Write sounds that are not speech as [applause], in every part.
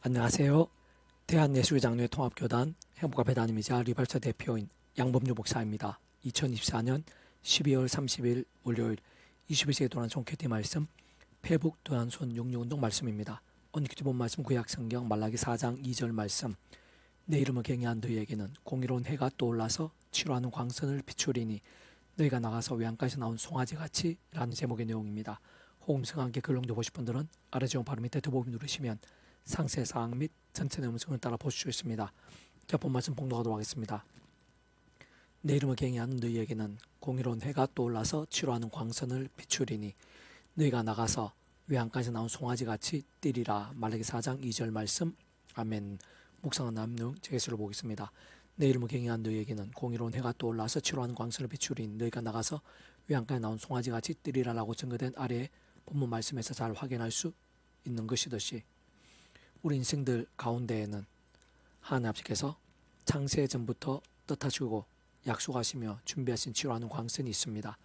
안녕하세요. 대한예술장로회 통합교단 행복가 배단임이자 리발사 대표인 양범주 목사입니다. 2024년 12월 30일 월요일 21세기 도난 총캐티 말씀 페북 도난손 육류운동 말씀입니다. 오늘 기본 말씀 구약성경 말라기 4장 2절 말씀 내 이름을 경외한 너희에게는 공의로운 해가 떠올라서 치료하는 광선을 비추리니 너희가 나가서 외양까지 나온 송아지같이 라는 제목의 내용입니다. 호음성 함께 글롱도 보실 분들은 아래 지원 바로 밑에 더보기 누르시면 상세 사항 및 전체 내용을 따라 보실 수 있습니다. 자, 본 말씀 봉독하도록 하겠습니다. 내 이름을 경외하는 너희에게는 공의로운 해가 떠올라서 치료하는 광선을 비추리니 너희가 나가서 외양까지 나온 송아지같이 뛰리라 말라기 4장 2절 말씀 아멘 묵상한 남용 제게스를 보겠습니다. 내 이름을 경외한 너희에게는 공의로운 해가 떠올라서 치료하는 광선을 비추리니 너희가 나가서 외양까지 나온 송아지같이 뛰리라라고 증거된 아래의 본문 말씀에서 잘 확인할 수 있는 것이듯이 우리 인생들 가운데에는 하나님 아버지께서 창세 전부터 뜻하시고 약속하시며 준비하신 치료하는 광선이 있습니다.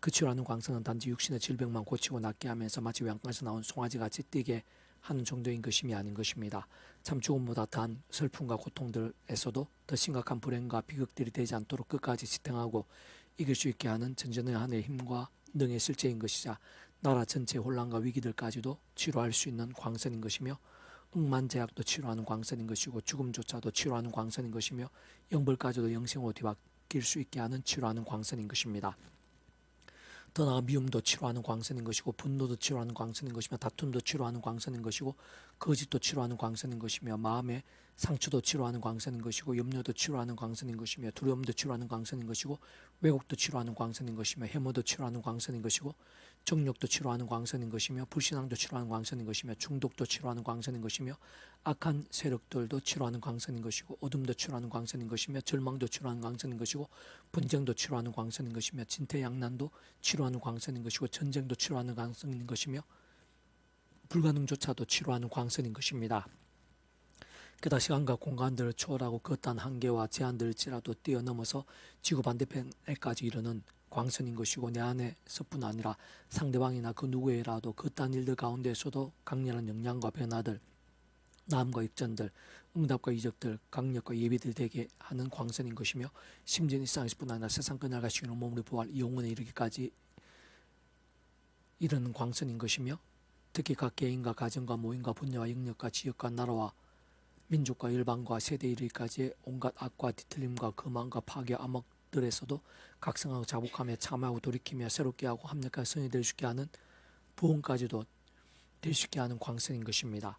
그 치료하는 광선은 단지 육신의 질병만 고치고 낫게 하면서 마치 외양간에서 나온 송아지같이 뛰게 하는 정도인 것임이 아닌 것입니다. 참 죽음보다 더한 슬픔과 고통들에서도 더 심각한 불행과 비극들이 되지 않도록 끝까지 지탱하고 이길 수 있게 하는 전전의 하늘의 힘과 능의 실제인 것이자 나라 전체의 혼란과 위기들까지도 치료할 수 있는 광선인 것이며 억만제약도 치료하는 광선인 것이고 죽음조차도 치료하는 광선인 것이며 영벌까지도 영생으로 뒤바뀔 수 있게 하는 치료하는 광선인 것입니다. 더 나아 미움도 치료하는 광선인 것이고 분노도 치료하는 광선인 것이며 다툼도 치료하는 광선인 것이고 거짓도 치료하는 광선인 것이며 마음의 상처도 치료하는 광선인 것이고 염려도 치료하는 광선인 것이며 두려움도 치료하는 광선인 것이고 왜곡도 치료하는 광선인 것이며 해모도 치료하는 광선인 것이고 정욕도 치료하는 광선인 것이며 불신앙도 치료하는 광선인 것이며 중독도 치료하는 광선인 것이며 악한 세력들도 치료하는 광선인 것이고 어둠도 치료하는 광선인 것이며 절망도 치료하는 광선인 것이고 분쟁도 치료하는 광선인 것이며 진퇴양난도 치료하는 광선인 것이고 전쟁도 치료하는 광선인 것이며 불가능조차도 치료하는 광선인 것입니다. 그다 시간과 공간들을 초월하고 그 어떤 한계와 제한들일지라도 뛰어넘어서 지구 반대편에까지 이르는 광선인 것이고 내 안에서뿐 아니라 상대방이나 그 누구에라도 그딴 일들 가운데서도 강렬한 영향과 변화들 남과 입전들, 응답과 이적들, 강력과 예비들 되게 하는 광선인 것이며 심지어 일상에서뿐 아니라 세상 끝날과 시는 몸으로 부활 영원에 이르기까지 이르는 광선인 것이며 특히 각 개인과 가정과 모임과 분야와 영역과 지역과 나라와 민족과 일방과 세대 이르기까지의 온갖 악과 뒤틀림과 거만과 파괴 암흑들에서도 각성하고 자복하며 참하고 돌이키며 새롭게 하고 합력한 성이 될 수 있게 하는 부흥까지도 될 수 있게 하는 광선인 것입니다.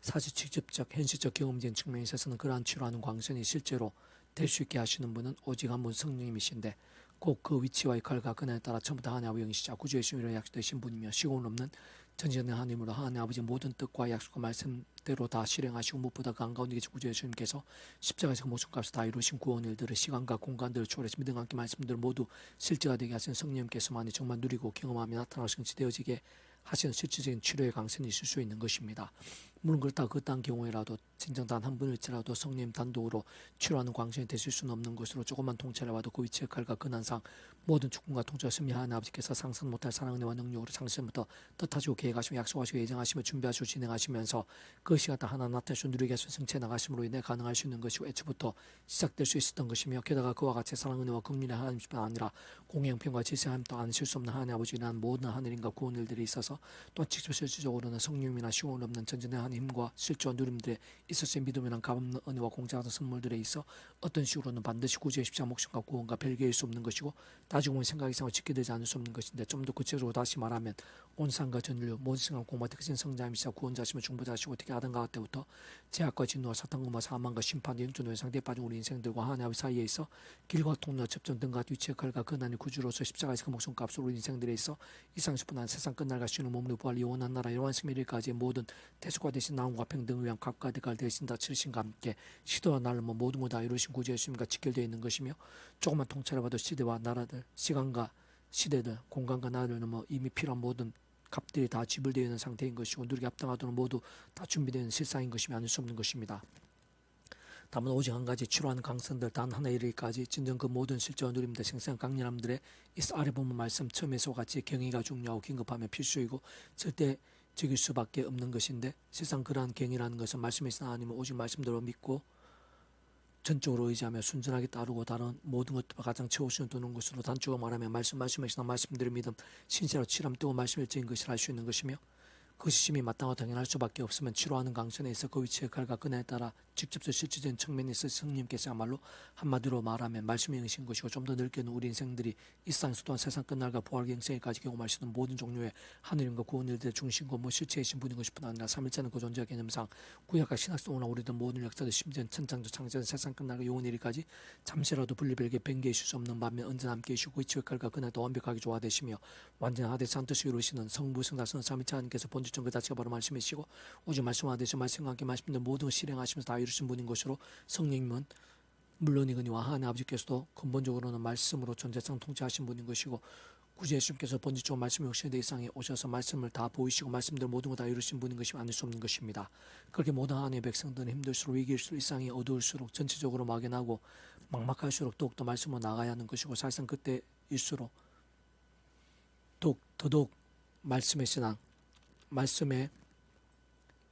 사실 직접적 현실적 경험적인 측면에 있어서는 그러한 치료하는 광선이 실제로 될 수 있게 하시는 분은 오직 한 분 성령님이신데 꼭 그 위치와 역할과 그날에 따라 전부 다 하나님 영이시자 구주의 신으로 약속되신 분이며 시공 없는 전지전능 하나님으로 하나님 아버지 모든 뜻과 약속과 말씀대로 다 실행하시고 무엇보다 그 한가운데 계신 구주의 주님께서 십자가에서 그 목숨값을 다 이루신 구원 일들을 시간과 공간들을 초월해서 믿음과 함께 말씀들 모두 실제가 되게 하신 성령님께서만이 정말 누리고 경험하며 나타날 수 되어지게 하시는 실질적인 치료의 강선이 있을 수 있는 것입니다. 물론 그렇다 그딴 경우에라도 진정 단 한 분일지라도 성님 단독으로 치료하는 광선이 되실 수는 없는 것으로 조금만 통찰해 봐도 그 위치 역할과 근한상 모든 축군과 통찰 승리하는 아버지께서 상상 못할 사랑 은혜와 능력으로 상세부터 뜻하시고 계획하시며 약속하시고 예정하시며 준비하시고 진행하시면서 그 시간 다 하나 나타내시고 누리게 하신 성체 나가심으로 인해 가능할 수 있는 것이고 애초부터 시작될 수 있었던 것이며 게다가 그와 같이 사랑 은혜와 긍휼의 하나님뿐 아니라 공영평과 질서함도 안실 수 없는 하나님 아버지란 모든 하늘인과 구원 일들이 있어서 또 직접 실질적으로는 성령이나 시원 없는 전전의 하나님 힘과 실제와 누림들에 있어서의 믿음이란 값없는 은혜와 공짜 같은 선물들에 있어 어떤 식으로는 반드시 구주의 십자 목숨과 구원과 별개일 수 없는 것이고 보면 생각 이상으로 지게 되지 않을 수 없는 것인데 좀 더 구체적으로 다시 말하면 온 상과 전류 생각 공마트 크신 성자이시자 구원자시며 중보자시고 어떻게 하던가 때부터 제약과 진노와 사탄과 사망과 심판 영존의 상대에 빠진 우리 인생들과 하나님 사이에 있어 길과 통로 접점 등과 위치 역할과 근한의 구주로서 십자가에서 그 목숨값으로 우리 인생들에 있어 이상수뿐한 세상 끝날과 쉬는 몸으로 부활 영원한 나라 영원 승리일까지 모든 대속과 대신 나옴과 평등을 위한 각과 대가 를 대신 다 치르신과 함께 시도와 날로 뭐 모든 걸다 이루신 구주 예수님과 직결되어 있는 것이며 조금만 통찰해 봐도 시대와 나라들 시간과 시대들 공간과 나라를 넘어 이미 필요한 모든 값들이 다 지불되어 있는 상태인 것이고 누리게 합당하도록 모두 다 준비되어 있는 실상인 것이며 아닐 수 없는 것입니다. 다만 오직 한 가지 치료하는 강선들 단 하나 이르기까지 진정 그 모든 실제와 누림들 생생한 강렬함들의 이 아래 보면 말씀 처음에서 같이 경의가 중요하고 긴급하며 필수이고 절대 적일 수밖에 없는 것인데 세상 그러한 갱이라는 것은 말씀이신 하나님은 오직 말씀대로 믿고 전적으로 의지하며 순전하게 따르고 다른 모든 것들과 가장 최우선을 두는 것으로 단적으로 말하면 말씀 말씀하시나 말씀대로 믿음 신세로 치람 뜨고 지은 것을 알 수 있는 것이며 그 시심이 마땅하고 당연할 수밖에 없으면 치료하는 강선에 있어 그 위치의 칼과 끈에 따라 직접적 실질적인 측면에 있어 성령께서야말로 한마디로 말하면 말씀이 응신 것이고 좀 더 넓게는 우리 인생들이 이 세상에서 또한 세상 끝날과 부활 경생에까지 경험할 수 있는 모든 종류의 하늘인과 구원일들의 중심과 뭐 실체이신 분인 것뿐 아니라 삼일자는 그 존재 개념상 구약과 신학성으로 우리들 모든 역사들 심지어 천창조 창조된 세상 끝날과 영원 일까지 잠시라도 분리별게 뱅개해 줄수 없는 반면 언제나 함께 계시고 이치의 칼과 그날도 완벽하게 조화되시며 완전한 하대 산뜻이 이루시는 성부 성자 성 삼위차 하나님께서 본질적 그 자체가 바로 말씀이시고 오직 말씀하듯이 말씀과 함께 말씀들 모든 실행하시면서 다 이루 신 분인 것으로 성령님은 물론이거니와 하나님 아버지께서도 근본적으로는 말씀으로 전재상 통치하신 분인 것이고 구주 예수님께서 본질적으로 말씀이 역시 내 이상에 오셔서 말씀을 다 보이시고 말씀들 모든 걸다 이루신 분인 것이 아닐 수 없는 것입니다. 그렇게 모든 하나님의 백성들은 힘들수록 위기일수록 이상이 어두울수록 전체적으로 막연하고 막막할수록 더욱더 말씀으로 나가야 하는 것이고 사실상 그때일수록 더욱 더더욱 말씀의 신앙 말씀에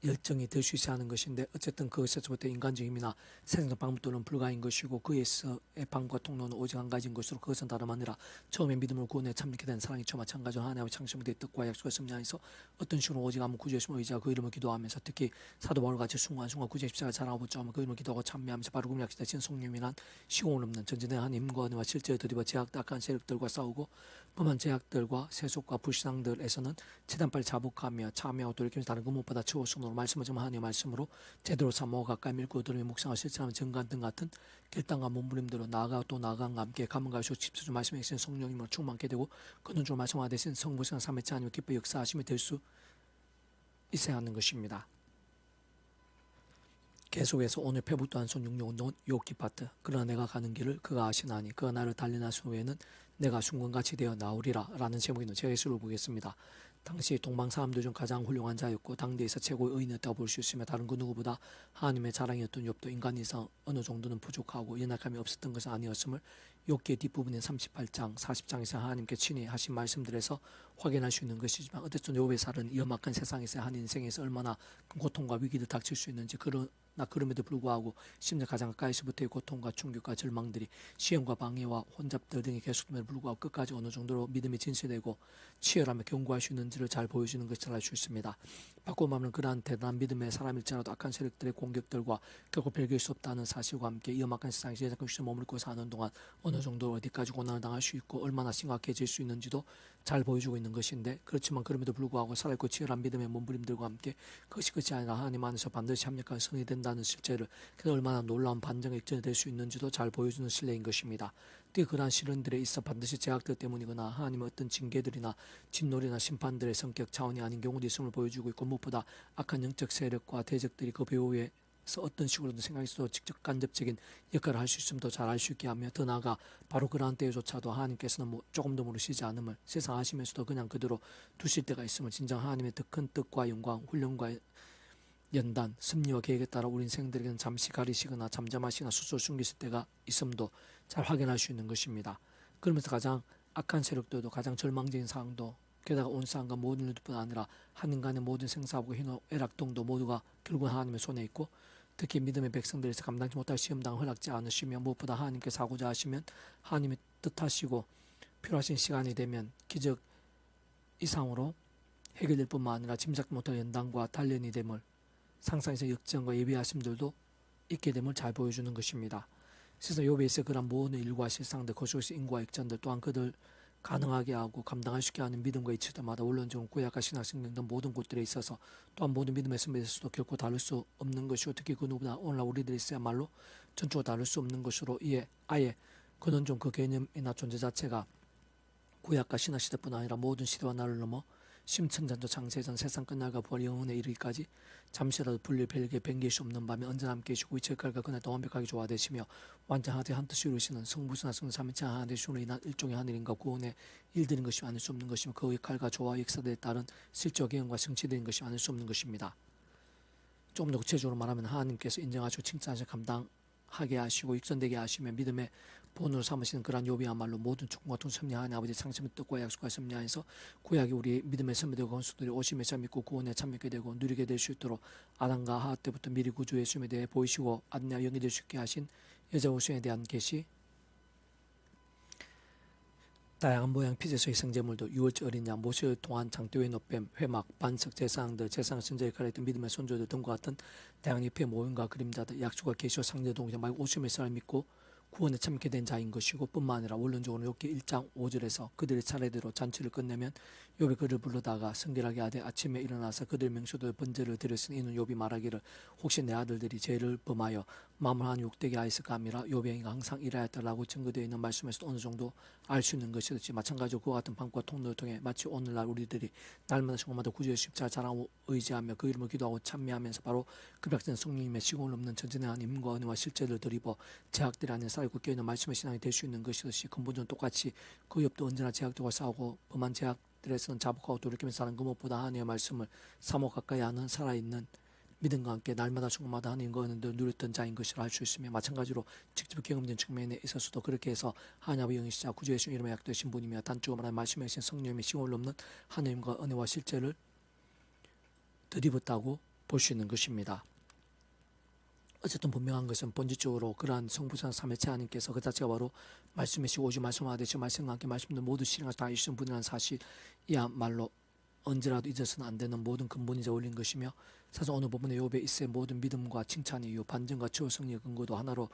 열정이 될 수 있어야 하는 것인데 어쨌든 그것에서부터 인간적 힘이나 세상적 방법들은 불가인 것이고 그에서의 방과 통로는 오직 한 가지인 것으로 그것은 다름 아니라 처음에 믿음을 구원에 참여하게 된 사랑이 처마 마찬가지로 하나님의 창심의 뜻과 약속의 섭리 안에서 어떤 식으로 오직 아무 구주의 숨을 의지하고 그 이름을 기도하면서 특히 사도 바울 같이 순간순간 구주의 십자가 자랑하고 붙잡으며 그 이름을 기도하고 참여하면서 바로 금약 시대신 성령이란 시공을 없는 전진의 한 힘과 은혜와 실제에 드리버 제약 딱한 세력들과 싸우고 범한 제약들과 세속과 불신앙들에서는 빨리 자복하며 참여하고 돌이키면서 다른 그 무엇보다 최우선으로 말씀을 좀 하나님의 말씀으로 제대로 삼어 가까이 밀고 들으며 묵상을 실천하면 정관 등 같은 결단과 몸부림대로 나아가 또 나아간과 함께 수 집수주 말씀에 계신 성령님을 충만케 되고 그는 줄 말씀화 되신 성부성 삼위체 하나님 기뻐 역사하심이 될 수 있어야 하는 것입니다. 계속해서 오늘 페북도 한손 육룡 요기 파트 그러나 내가 가는 길을 그가 아시나니 그가 나를 달리나신 후에는 내가 순간같이 되어 나오리라 라는 있는 제가 예수를 보겠습니다. 당시 동방 사람들 중 가장 훌륭한 자였고 당대에서 최고의 의인이었다고 볼 수 있으며 다른 그 누구보다 하나님의 자랑이었던 욥도 인간 이상 어느 정도는 부족하고 연약함이 없었던 것은 아니었음을 욥기의 뒷부분인 38장 40장에서 하나님께 친히 하신 말씀들에서 확인할 수 있는 것이지만 어쨌든 욥의 살은 험악한 세상에서 한 인생에서 얼마나 큰 고통과 위기를 닥칠 수 있는지 그러 나 그럼에도 불구하고 심지어 가장 가까이서부터의 고통과 충격과 절망들이 시험과 방해와 혼잡들 등이 계속됨에도 불구하고 끝까지 어느 정도로 믿음이 진실되고 치열하며 견고할 수 있는지를 잘 보여주는 것을 알 수 있습니다. 바꿔 말하면 그러한 대단한 믿음의 사람일지라도 악한 세력들의 공격들과 결코 별길 수 없다는 사실과 함께 이 험악한 세상에서 잠깐씩 머물고 사는 동안 어느 정도 어디까지 고난을 당할 수 있고 얼마나 심각해질 수 있는지도 잘 보여주고 있는 것인데 그렇지만 그럼에도 불구하고 살아있고 치열한 믿음의 몸부림들과 함께 그것이 끝이 아니라 하나님 안에서 반드시 합력한 성이 된다 는 실제를 그 얼마나 놀라운 반정의 액전이 될 수 있는지도 잘 보여주는 신뢰인 것입니다. 특히 그러한 시련들에 있어 반드시 제약들 때문이거나 하나님의 어떤 징계들이나 진노리나 심판들의 성격 차원이 아닌 경우도 있음을 보여주고 있고 무엇보다 악한 영적 세력과 대적들이 그 배후에 서 어떤 식으로든 생각해서 직접 간접적인 역할을 할 수 있으면 더 잘 알 수 있게 하며 더 나아가 바로 그러한 때에조차도 하나님께서는 뭐 조금 더 모르시지 않음을 세상 하시면서도 그냥 그대로 두실 때가 있음을 진정 하나님의 더 큰 뜻과 영광 훈련과 연단 섭리와 계획에 따라 우리 인생들에게는 잠시 가리시거나 잠잠하시거나 스스로 숨기실 때가 있음도 잘 확인할 수 있는 것입니다. 그러면서 가장 악한 세력들도 가장 절망적인 상황도 게다가 온 세상과 모든 일뿐 아니라 한 인간의 모든 생사하고 희노 애락동도 모두가 결국 하나님의 손에 있고 특히 믿음의 백성들에서 감당치 못할 시험당을 허락지 않으시며 무엇보다 하나님께 사고자 하시면 하나님의 뜻하시고 필요하신 시간이 되면 기적 이상으로 해결될 뿐만 아니라 짐작 못할 연단과 단련이 됨을 상상에서 역정과 예비하심들도 있게 됨을 잘 보여주는 것입니다. 세상 요배에서 그런 모든 일과 실상들 거기서 인과 역전들 또한 그들 가능하게 하고 감당할 수 있게 하는 믿음과 이치들마다 원론적으로 구약과 신학성경 등 모든 곳들에 있어서 또한 모든 믿음의 선배에서도 결코 다를 수 없는 것이고 특히 그 누구보다 오늘날 우리들이 있어야말로 전적으로 다를 수 없는 것으로 이에 아예 근원적 그 개념이나 존재 자체가 구약과 신학 시대뿐 아니라 모든 시대와 나를 넘어 심천전도 장세전 세상 끝날과 부활 영혼에 이르기까지 잠시라도 분리 별개 변기일 수 없는 밤에 언제나 함께 해주고 이철깔과 그날도 완벽하게 조화되시며 완전하되 한뜻이 이루시는 성부스나 성삼위체 하나 되시로 인한 일종의 하늘인가 구원의 일들인 것이 아닐 수 없는 것이며 그 역할과 조화 역사들에 따른 실적 개혁과 성취된 것이 아닐 수 없는 것입니다. 좀 더 구체적으로 말하면 하나님께서 인정하시고 칭찬하시고 감당하게 하시고 익선되게 하시며 믿음의 본으로 삼으시는 그러한 욥이야말로 모든 축복과 통섭리하는 아버지 창심을 뜻과 약속과 섭리하여서 구약이 우리 믿음의 선배되고 건수들이 오심에서 믿고 구원에 참여하게 되고 누리게 될 수 있도록 아담과 하하 때부터 미리 구주 예수님에 대해 보이시고 안내와 연결될 수 있게 하신 여자 우수에 대한 계시. 다양한 모양 피제소의 성제물도 유월절 어린 양, 모세의 동안 장대의 노뱀, 회막, 반석, 제사장들, 제사장 선제에 가려있던 믿음의 손조들 등과 같은 다양한 잎의 모형과 그림자들, 약수가 계시와 상대 동자 말 오심의 사람 믿고 구원에 참게 된 자인 것이고 뿐만 아니라 원론적으로 욥기 1장 5절에서 그들의 차례대로 잔치를 끝내면 욥이 그를 불러다가 성결하게 하되 아침에 일어나서 그들 명수도 번제를 드렸으니 이는 욥이 말하기를 혹시 내 아들들이 죄를 범하여 마음을 한 욕되게 하였을까 함이라 욥의 가 항상 일하였다라고 증거되어 있는 말씀에서 어느 정도 알 수 있는 것이듯이 마찬가지로 그와 같은 방과 통로를 통해 마치 오늘날 우리들이 날마다 시간마다 구주의 십자 자랑하고 의지하며 그 이름을 기도하고 찬미하면서 바로 그 백성 성령님의 시공을 없는 전진의 한 힘과 은혜와 실제를 드리고 제약들 안에 쌓여 굳게 있는 말씀의 신앙이 될 수 있는 것이듯이 근본적으로 똑같이 그 옆도 언제나 제약들과 싸우고 범한 제약들에서는 자복하고 돌이키면서 사는 그 무엇보다 하나님의 말씀을 사모 가까이 하는 살아있는 믿음과 함께 날마다 순간마다 하나님 거는들 누렸던 자인 것을 알 수 있으며 마찬가지로 직접 경험된 측면에 있어서도 그렇게 해서 하나님의 영이시자 구주의 신 이름에 약되신 분이며 단적으로 말하는 말씀에 신 성령님의 시원을 없는 하나님과 은혜와 실제를 드리웠다고 볼 수 있는 것입니다. 어쨌든 분명한 것은 본질적으로 그러한 성부상 삼회체 하나님께서 그 자체가 바로 말씀이시고 오직 말씀하듯이 말씀과 함께 말씀도 모두 실행하시 다 이루신 분이라는 사실이야말로 언제라도 잊어서는 안 되는 모든 근본이자 올린 것이며 사실 어느 부분에 욥의 있의 모든 믿음과 칭찬의 이유 반전과 최후 승리의 근거도 하나로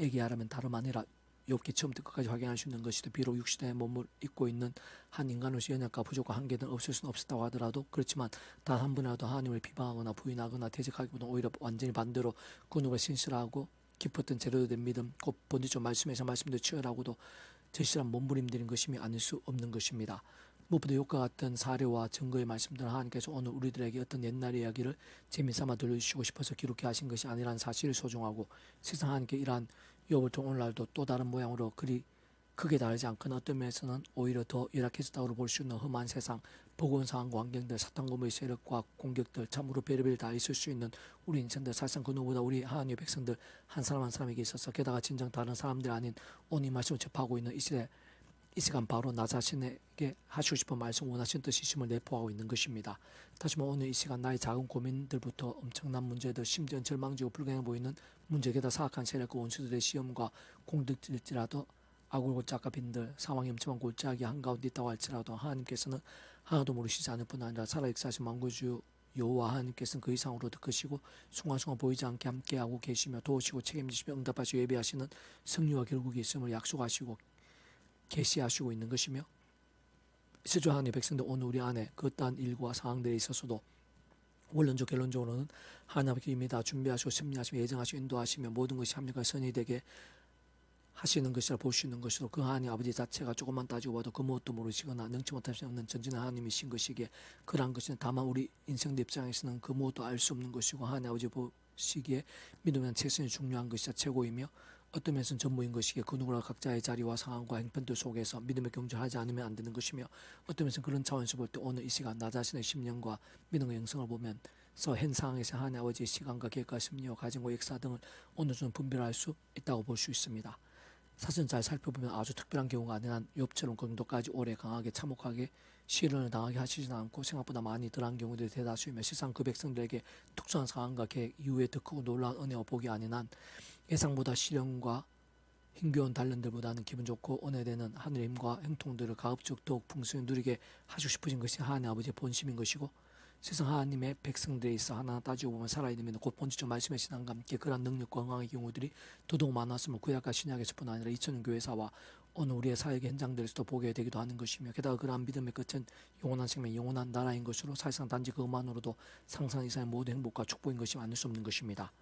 얘기하라면 다름 아니라 욥기 처음부터 끝까지 확인할 수 있는 것이도 비록 육신의 몸을 입고 있는 한 인간으로서 연약과 부족과 한계는 없을 수는 없었다고 하더라도 그렇지만 단 한 분이라도 하나님을 비방하거나 부인하거나 대적하기보다 오히려 완전히 반대로 그 누가 신실하고 깊었던 제대로 된 믿음 곧 본질적 말씀에서 말씀도 치열하고도 절실한 몸부림들인 것임이 아닐 수 없는 것입니다. 무엇보다 욕과 같은 사례와 증거의 말씀들은 하나님께서 오늘 우리들에게 어떤 옛날 이야기를 재미삼아 들려주시고 싶어서 기록해 하신 것이 아니라는 사실을 소중하고 세상 하나님께 이러한 욥을 통해 오늘날도 또 다른 모양으로 그리 크게 다르지 않거나 어떤 면에서는 오히려 더 열악해졌다고 볼 수 있는 험한 세상, 보건 상황과 환경들, 사탄고의 세력과 공격들, 참으로 별의별 다 있을 수 있는 우리 인생들, 사실상 그 누구보다 우리 하나님의 백성들 한 사람 한 사람에게 있어서 게다가 진정 다른 사람들 아닌 오늘 이 말씀을 접하고 있는 이 시대 이 시간 바로 나 자신에게 하시고 싶은 말씀 원하신 뜻이심을 내포하고 있는 것입니다. 다시 말해 오늘 이 시간 나의 작은 고민들부터 엄청난 문제들 심지어 절망지고 불가능해 보이는 문제에다 사악한 세력과 원수들의 시험과 공격일지라도 아굴골짜가 빈들 상황이 엄청난 골짜기 한가운데 있다고 할지라도 하나님께서는 하나도 모르시지 않을 뿐 아니라 살아 역사하신 만구주 여호와 하나님께서는 그 이상으로 더 크시고 순간순간 보이지 않게 함께하고 계시며 도우시고 책임지시며 응답하시고 예배하시는 승리와 결국이 있음을 약속하시고 계시하시고 있는 것이며 세조 하나님의 백성들 오늘 우리 안에 그 어떠한 일과 상황들에 있어서도 원론적 결론적으로는 하나님께 이미 다 준비하시고 승리하시며 예정하시고 인도하시며 모든 것이 합력과 선이 되게 하시는 것이라 볼 수 있는 것으로 그 하나님 아버지 자체가 조금만 따지고 봐도 그 무엇도 모르시거나 능치 못할 수 없는 전진한 하나님이신 것이기에 그러한 것은 다만 우리 인생들 입장에서는 그 무엇도 알 수 없는 것이고 하나님 아버지 보시기에 믿으면 최선이 중요한 것이자 최고이며 어떤 면에서는 전부인 것이기에 그 누구나 각자의 자리와 상황과 행편들 속에서 믿음의 경주하지 않으면 안 되는 것이며 어떤 면에서는 그런 차원에서 볼 때 오늘 이 시간 나 자신의 심령과 믿음의 영성을 보면 서 현 상황에서 하나님 아버지의 시간과 계획과 심리와 가정과 역사 등을 어느 정도 분별할 수 있다고 볼 수 있습니다. 사실은 잘 살펴보면 아주 특별한 경우가 아닌 욥처럼 그 정도까지 오래 강하게 참혹하게 시련을 당하게 하시지는 않고 생각보다 많이 덜한 경우들이 대다수이며 실상 그 백성들에게 특수한 상황과 계획 이후에 더 크고 놀라운 은혜와 복이 아닌 한 예상보다 시련과 힘겨운 단련들보다는 기분 좋고 은혜되는 하늘의 힘과 행통들을 가급적 더욱 풍성히 누리게 하시고 싶으신 것이 하나님 아버지의 본심인 것이고 세상 하나님의 백성들에 있어 하나 따지고 보면 살아있는 곧 본질적 말씀의 신앙과 함께 그러한 능력과 응황의 경우들이 더더욱 많았으면 구약과 신약에서뿐 아니라 2000년 교회사와 오늘 우리의 사역의 현장들에서 도 보게 되기도 하는 것이며 게다가 그러한 믿음의 끝은 영원한 생명, 영원한 나라인 것으로 사실상 단지 그것만으로도 상상 이상의 모든 행복과 축복인 것이 아닐 수 없는 것입니다.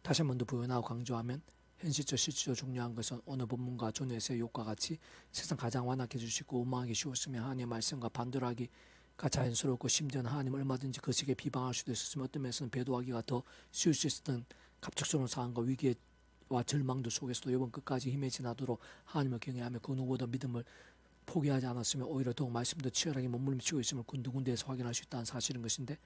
다시 한 번 더 부연하고 강조하면 현실적 실질적 중요한 것은 오늘 본문과 전에서의 욕과 같이 세상 가장 완악해 주시고 오망하기 쉬웠으며 하나님의 말씀과 반대로 하기 가 자연스럽고 심지어는 하나님 얼마든지 그 시기에 비방할 수도 있었으며 어떤 면에서는 배도하기가 더 쉬울 수 있었던 갑작스러운 상황과 위기 와 절망도 속에서도 이번 끝까지 힘에 지나도록 하나님을 경외하며 그 누구보다 믿음을 포기하지 않았으며 오히려 더욱 말씀도 치열하게 몸부림치고 있음을 군데군데에서 확인할 수 있다는 사실인 것인데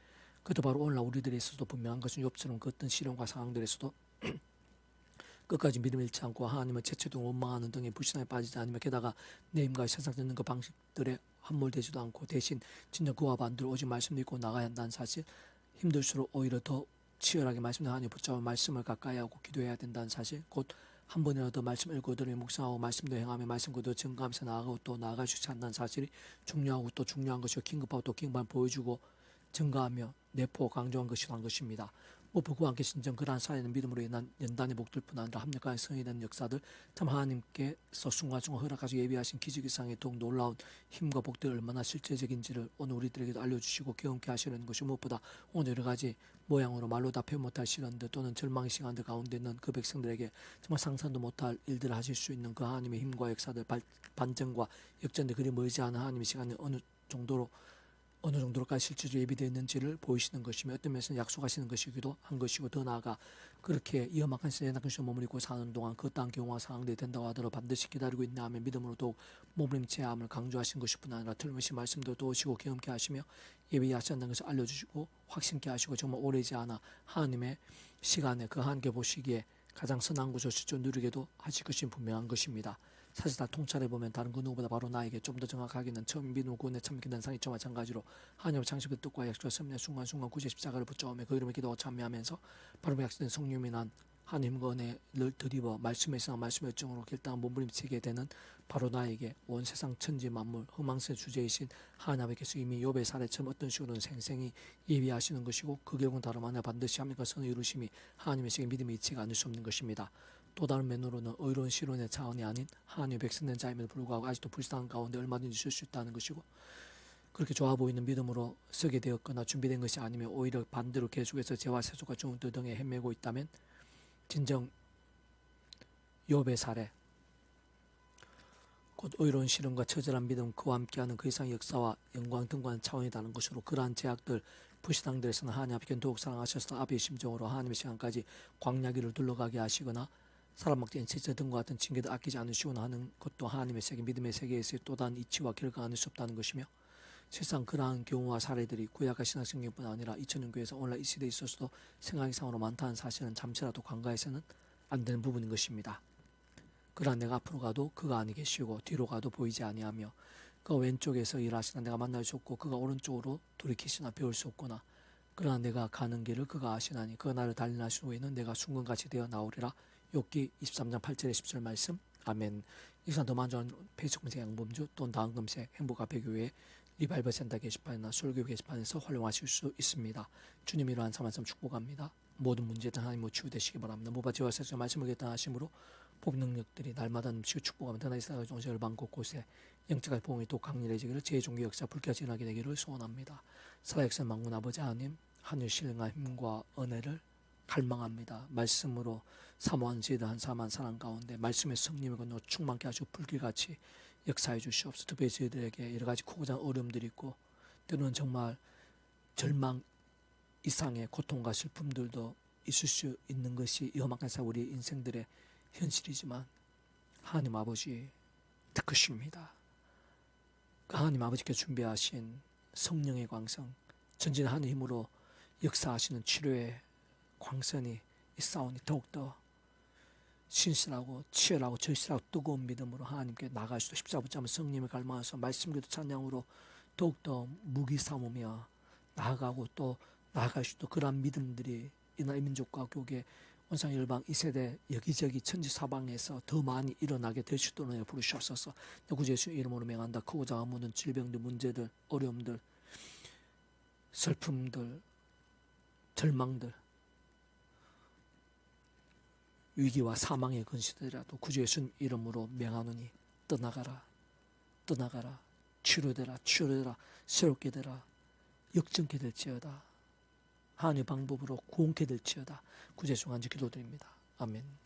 그것도 바로 오늘날 우리들에 있어서도 분명한 것은 욥처럼 그 어떤 시련과 상황들에서도 [clears throat] 끝까지 믿음 잃지 않고 하나님을 채취도 원망하는 등의 불신에 빠지지 않으며 게다가 내 힘과 세상 듣는 그 방식들에 함몰되지도 않고 대신 진정 그와 반대로 오직 말씀 믿고 나가야 한다는 사실 힘들수록 오히려 더 치열하게 말씀을 하나님 붙잡아 말씀을 가까이 하고 기도해야 된다는 사실 곧 한 번이라도 말씀 들으며 묵상하고 말씀도 행하며 말씀 그대로 증거하면서 나아가고 또 나아갈 수 있지 않다는 사실이 중요하고 또 중요한 것이고 긴급하고 또 긴급한 보여주고 증가하며 내포 강조한 것이란 것입니다. 무엇보다 그와 함께 진정 그러한 사회는 믿음으로 인한 연단의 목들뿐 아니라 합력과의 성이 되는 역사들 참 하나님께서 순간순간 허락하시고 예비하신 기적이상의 더욱 놀라운 힘과 복들이 얼마나 실제적인지를 오늘 우리들에게도 알려주시고 경험케 하시는 것이 무엇보다 오늘 여러 가지 모양으로 말로 다 표현 못할 시간들 또는 절망의 시간들 가운데 있는 그 백성들에게 정말 상상도 못할 일들을 하실 수 있는 그 하나님의 힘과 역사들 발- 반전과 역전들 그리 멀지 않은 하나님의 시간이 어느 정도로 어느 정도로까지 실질적으로 예비되어 있는지를 보이시는 것이며 어떤 면에서는 약속하시는 것이기도 한 것이고 더 나아가 그렇게 위험한 시대에 낙근시 머무르고 사는 동안 그 어떠한 경우와 상황들이 된다고 하더라도 반드시 기다리고 있나 하면 믿음으로 더욱 몸부림치야 함을 강조하신 것뿐 아니라 틀림없이 말씀도 도우시고 경험케 하시며 예비하셨다는 것을 알려주시고 확신케 하시고 정말 오래지 않아 하나님의 시간에 그 한계 보시기에 가장 선한 곳을 실제 누리게도 하실 것이 분명한 것입니다. 사실 다 통찰해 보면 다른 그 누구보다 바로 나에게 좀 더 정확하게는 처음 믿음 구원에 참기 단상이 저 마찬가지로 하나님의 창십의 뜻과 약속과 섭리 순간순간 구제 십자가를 붙잡으며 그 이름의 기도와 참여하면서 바로 약속된 성령이 난 하나님과 은혜를 드리워 말씀의 상 말씀의 열정으로 결단한 몸부림치게 되는 바로 나에게 온 세상 천지 만물 흥망세 주제이신 하나님께서 이미 욥의 사례처럼 어떤 식으로는 생생히 예비하시는 것이고 그 결국은 다름 아니라 반드시 하나님과 선의 이루심이 하나님의 세계 믿음의 이치가 아닐 수 없는 것입니다. 또 다른 면으로는 의로운 실론의 차원이 아닌 하나님의 백성된 자임에도 불구하고 아직도 불쌍한 가운데 얼마든지 쓸수 있다는 것이고 그렇게 좋아 보이는 믿음으로 서게 되었거나 준비된 것이 아니면 오히려 반대로 계속해서 죄와 세속과 중들 등에 헤매고 있다면 진정 욥의 사례 곧 의로운 실험과 처절한 믿음 그와 함께하는 그 이상의 역사와 영광 등과는 차원이 다른 것으로 그러한 제약들 불신앙들에서는 하나님 아버지께 더욱 사랑하셔서 아비의 심정으로 하나님의 시간까지 광야기를 둘러가게 하시거나 사람 막대인 지체 등과 같은 징계도 아끼지 않으시거나 하는 것도 하나님의 세계 믿음의 세계에서의 또 다른 이치와 결과 아닐 수 없다는 것이며 실상 그러한 경우와 사례들이 구약과 신학 성경뿐 아니라 2000년 교회에서 오늘날 이 시대에 있어서도 생각이 상으로 많다는 사실은 잠시라도 관가해서는 안 되는 부분인 것입니다. 그러나 내가 앞으로 가도 그가 아니 계시고 뒤로 가도 보이지 아니하며 그가 왼쪽에서 일하시나 내가 만날 수 없고 그가 오른쪽으로 돌이키시나 배울 수 없구나. 그러나 내가 가는 길을 그가 아시나니 그가 나를 달리나신 후에는 내가 순간같이 되어 나오리라. 욥기 23장 8절에 10절 말씀. 아멘. 이상 더 만져한 페이스북 검색 양범주 또는 다음 검색 행복아배교회 리발버 센터 게시판이나 설교 게시판에서 활용하실 수 있습니다. 주님 이러한 삶 말씀 축복합니다. 모든 문제들 하나님 모 치유되시기 바랍니다. 무바지와 세상 말씀을 결단하심으로 복 능력들이 날마다 넘치고 축복하며 하나의 사가 종세를 방 곳곳에 영적인 보험이 또 강렬해지기를 제 종교 역사 불쾌하지 않게 되기를 소원합니다. 살아역사 망군 아버지 하나님 하늘 신령한 힘과 은혜를 갈망합니다. 말씀으로 사모한 지대한 사만 사랑 가운데 말씀의 성님의 건너 충만케 하시고 불길같이 역사해 주시옵소서. 특별히 저희들에게 여러 가지 작은 어려움들이 있고 때로는 정말 절망 이상의 고통과 슬픔들도 있을 수 있는 것이 험악한 사 우리 인생들의 현실이지만 하나님 아버지 특크십니다. 그 하나님 아버지께 준비하신 성령의 광성 전진하는 힘으로 역사하시는 치료의 광선이 있사오니 더욱더 신실하고 치열하고 절실하고 뜨거운 믿음으로 하나님께 나갈 수도 십자가 붙잡은 성령을 갈망해서 말씀기도 찬양으로 더욱더 무기 삼으며 나아가고 또 나아갈 수도 그러한 믿음들이 이날 민족과 교계 원상 열방 이 세대 여기저기 천지 사방에서 더 많이 일어나게 은혜 부르시옵소서. 구주 예수 이름으로 명한다. 크고 작은 모든 질병들, 문제들, 어려움들, 슬픔들, 절망들, 위기와 사망의 근시들이라도 구주 예수 이름으로 명하노니 떠나가라, 떠나가라, 치료되라, 치료되라, 새롭게 되라, 역전케 될지어다. 하나님의 방법으로 구원케 될지어다. 구제 중한지 기도드립니다. 아멘.